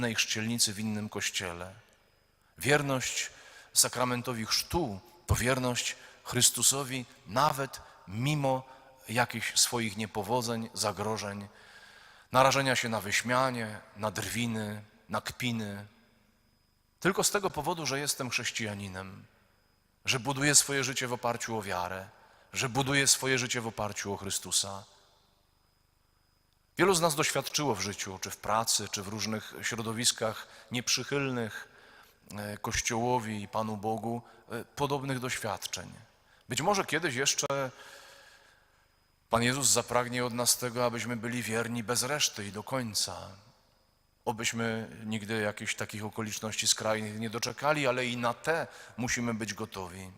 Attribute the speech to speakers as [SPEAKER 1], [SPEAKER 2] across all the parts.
[SPEAKER 1] innej chrzcielnicy, w innym kościele. Wierność sakramentowi chrztu to wierność Chrystusowi nawet mimo jakichś swoich niepowodzeń, zagrożeń, narażenia się na wyśmianie, na drwiny, na kpiny. Tylko z tego powodu, że jestem chrześcijaninem, że buduję swoje życie w oparciu o wiarę, że buduję swoje życie w oparciu o Chrystusa. Wielu z nas doświadczyło w życiu, czy w pracy, czy w różnych środowiskach nieprzychylnych e, Kościołowi i Panu Bogu, e, podobnych doświadczeń. Być może kiedyś jeszcze Pan Jezus zapragnie od nas tego, abyśmy byli wierni bez reszty i do końca. Obyśmy nigdy jakichś takich okoliczności skrajnych nie doczekali, ale i na te musimy być gotowi.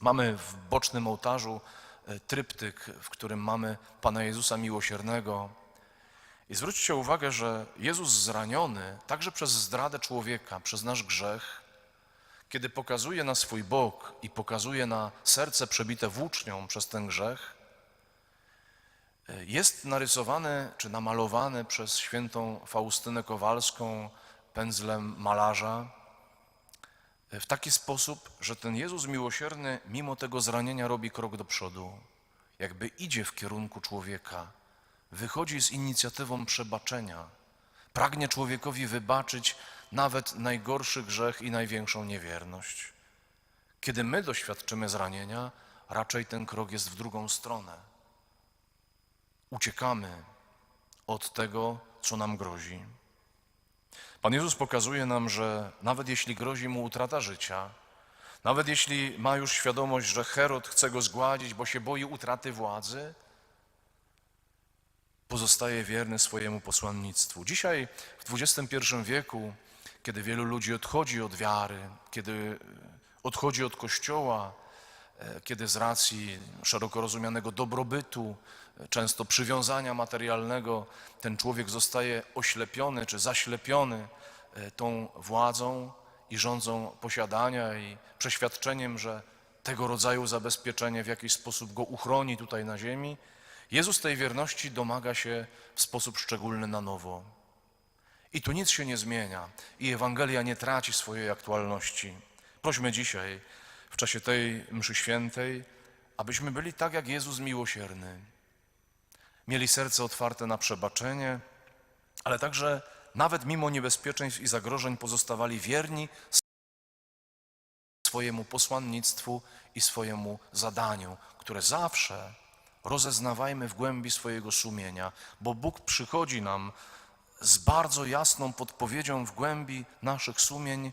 [SPEAKER 1] Mamy w bocznym ołtarzu tryptyk, w którym mamy Pana Jezusa Miłosiernego. I zwróćcie uwagę, że Jezus zraniony także przez zdradę człowieka, przez nasz grzech, kiedy pokazuje na swój bok i pokazuje na serce przebite włócznią przez ten grzech, e, jest narysowany czy namalowany przez świętą Faustynę Kowalską pędzlem malarza w taki sposób, że ten Jezus miłosierny mimo tego zranienia robi krok do przodu, jakby idzie w kierunku człowieka, wychodzi z inicjatywą przebaczenia, pragnie człowiekowi wybaczyć nawet najgorszy grzech i największą niewierność. Kiedy my doświadczymy zranienia, raczej ten krok jest w drugą stronę. Uciekamy od tego, co nam grozi. Pan Jezus pokazuje nam, że nawet jeśli grozi mu utrata życia, nawet jeśli ma już świadomość, że Herod chce go zgładzić, bo się boi utraty władzy, pozostaje wierny swojemu posłannictwu. Dzisiaj w XXI wieku, kiedy wielu ludzi odchodzi od wiary, kiedy odchodzi od Kościoła, kiedy z racji szeroko rozumianego dobrobytu, e, często przywiązania materialnego, ten człowiek zostaje oślepiony czy zaślepiony e, tą władzą i rządzą posiadania i przeświadczeniem, że tego rodzaju zabezpieczenie w jakiś sposób go uchroni tutaj na ziemi. Jezus tej wierności domaga się w sposób szczególny na nowo. I tu nic się nie zmienia i Ewangelia nie traci swojej aktualności. Prośmy dzisiaj, w czasie tej mszy świętej, abyśmy byli tak jak Jezus miłosierny. Mieli serce otwarte na przebaczenie, ale także nawet mimo niebezpieczeństw i zagrożeń pozostawali wierni swojemu posłannictwu i swojemu zadaniu, które zawsze rozeznawajmy w głębi swojego sumienia, bo Bóg przychodzi nam z bardzo jasną podpowiedzią w głębi naszych sumień,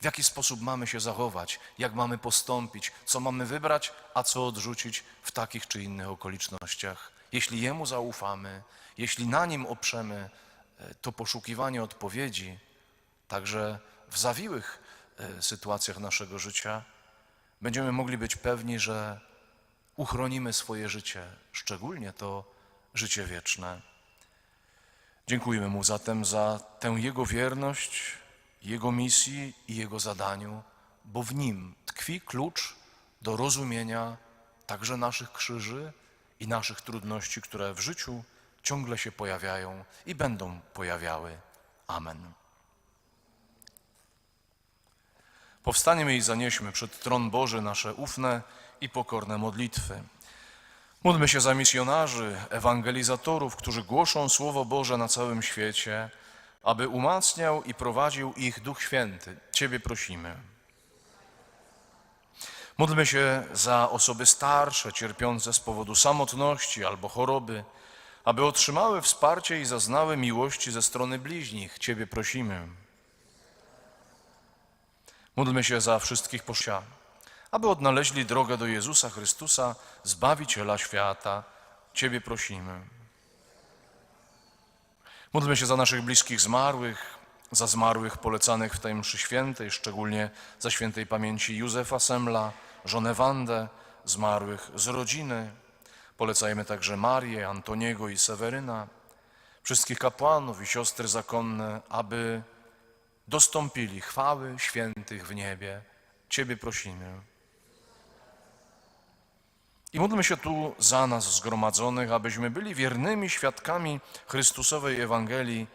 [SPEAKER 1] w jaki sposób mamy się zachować, jak mamy postąpić, co mamy wybrać, a co odrzucić w takich czy innych okolicznościach. Jeśli Jemu zaufamy, jeśli na Nim oprzemy e, to poszukiwanie odpowiedzi, także w zawiłych e, sytuacjach naszego życia, będziemy mogli być pewni, że uchronimy swoje życie, szczególnie to życie wieczne. Dziękujemy Mu zatem za tę Jego wierność, Jego misji i Jego zadaniu, bo w Nim tkwi klucz do rozumienia także naszych krzyży i naszych trudności, które w życiu ciągle się pojawiają i będą pojawiały. Amen. Powstaniemy i zanieśmy przed tron Boży nasze ufne i pokorne modlitwy. Módlmy się za misjonarzy, ewangelizatorów, którzy głoszą Słowo Boże na całym świecie, aby umacniał i prowadził ich Duch Święty. Ciebie prosimy. Módlmy się za osoby starsze, cierpiące z powodu samotności albo choroby, aby otrzymały wsparcie i zaznały miłości ze strony bliźnich. Ciebie prosimy. Módlmy się za wszystkich posia, aby odnaleźli drogę do Jezusa Chrystusa, Zbawiciela świata. Ciebie prosimy. Módlmy się za naszych bliskich zmarłych, za zmarłych polecanych w tej mszy świętej, szczególnie za świętej pamięci Józefa Semla, żonę Wandę, zmarłych z rodziny. Polecajmy także Marię, Antoniego i Seweryna, wszystkich kapłanów i siostry zakonne, aby dostąpili chwały świętych w niebie. Ciebie prosimy. I módlmy się tu za nas zgromadzonych, abyśmy byli wiernymi świadkami Chrystusowej Ewangelii